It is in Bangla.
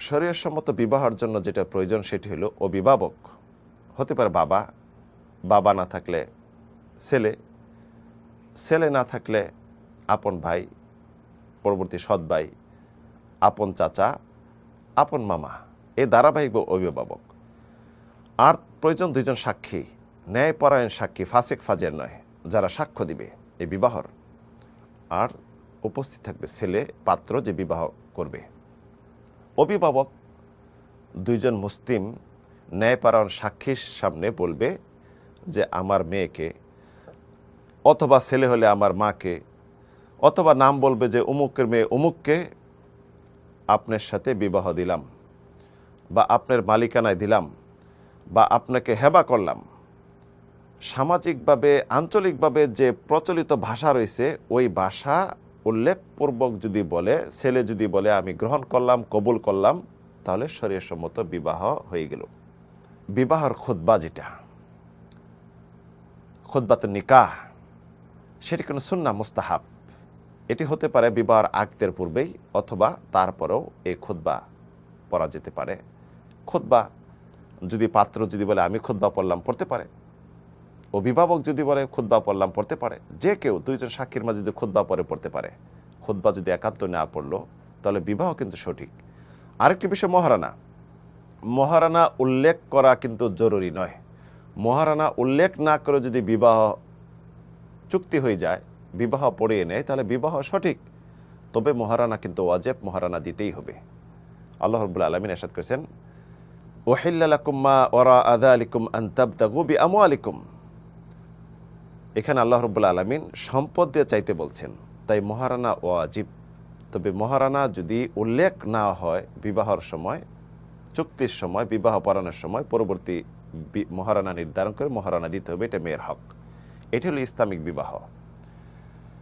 শরীরসম্মত বিবাহের জন্য যেটা প্রয়োজন সেটি হলো অভিভাবক। হতে পারে বাবা বাবা না থাকলে ছেলে ছেলে না থাকলে আপন ভাই, পরবর্তী সৎ ভাই, আপন চাচা, আপন মামা এই ধারাবাহিক অভিভাবক। আর প্রয়োজন দুইজন সাক্ষী, ন্যায়পরায়ণ সাক্ষী, ফাসেক, ফাজের নয়, যারা সাক্ষ্য দিবে এই বিবাহর। আর উপস্থিত থাকবে ছেলে, পাত্র যে বিবাহ করবে। অভিভাবক দুইজন মুসলিম ন্যায়পরায়ণ সাক্ষীর সামনে বলবে যে আমার মেয়েকে অথবা ছেলে হলে আমার মাকে অথবা নাম বলবে যে অমুকের মেয়ে অমুককে আপনার সাথে বিবাহ দিলাম বা আপনার মালিকানায় দিলাম বা আপনাকে হেবা করলাম। সামাজিকভাবে, আঞ্চলিকভাবে যে প্রচলিত ভাষা রয়েছে, ওই ভাষা উল্লেখপূর্বক যদি বলে, ছেলে যদি বলে, আমি গ্রহণ করলাম, কবুল করলাম, তাহলে শরীরসম্মত বিবাহ হয়ে গেল। বিবাহর খুদ্া যেটা খুদ্বাত নিকাহ, সেটি কোনো সুন্না মুস্তাহাব। এটি হতে পারে বিবাহর আগদের পূর্বেই অথবা তারপরেও এই খুদ্া পড়া যেতে পারে। খুদ্া যদি পাত্র যদি বলে, আমি খুদ্া পড়লাম, পড়তে পারে। অভিভাবক যদি বলে খুদ্া পড়লাম, পড়তে পারে। যে কেউ, দুইজন সাক্ষীর মাঝে যদি খুদ্া পরে পড়তে পারে। খুদ্া যদি একান্ত না পড়ল, তাহলে বিবাহ কিন্তু সঠিক। আরেকটি বিষয়, মহারানা। মহারানা উল্লেখ করা কিন্তু জরুরি নয়। মহারানা উল্লেখ না করে যদি বিবাহ চুক্তি হয়ে যায়, বিবাহ পড়িয়ে নেয় তাহলে বিবাহ সঠিক। তবে মহারানা কিন্তু ওয়াজেব, মহারানা দিতেই হবে। আল্লাহ রবুল্লা আলমিন এসাদ করেছেন ওহিল্লাকুম্মা ওরা আদা আলিকুম আন্তাবদাগু বি আমু আলিকুম এখানে আল্লাহ রবুল্লা আলমিন সম্পদ দিয়ে চাইতে বলছেন, তাই মহারানা ওয়াজিব তবে মহারানা যদি উল্লেখ না হয় বিবাহর সময়, চুক্তির সময়, বিবাহ পড়ানোর সময়, পরবর্তী মহারানা নির্ধারণ করে মহারানা দিতে হবে, এটা মেয়ের হক। এটি হলো ইসলামিক বিবাহ।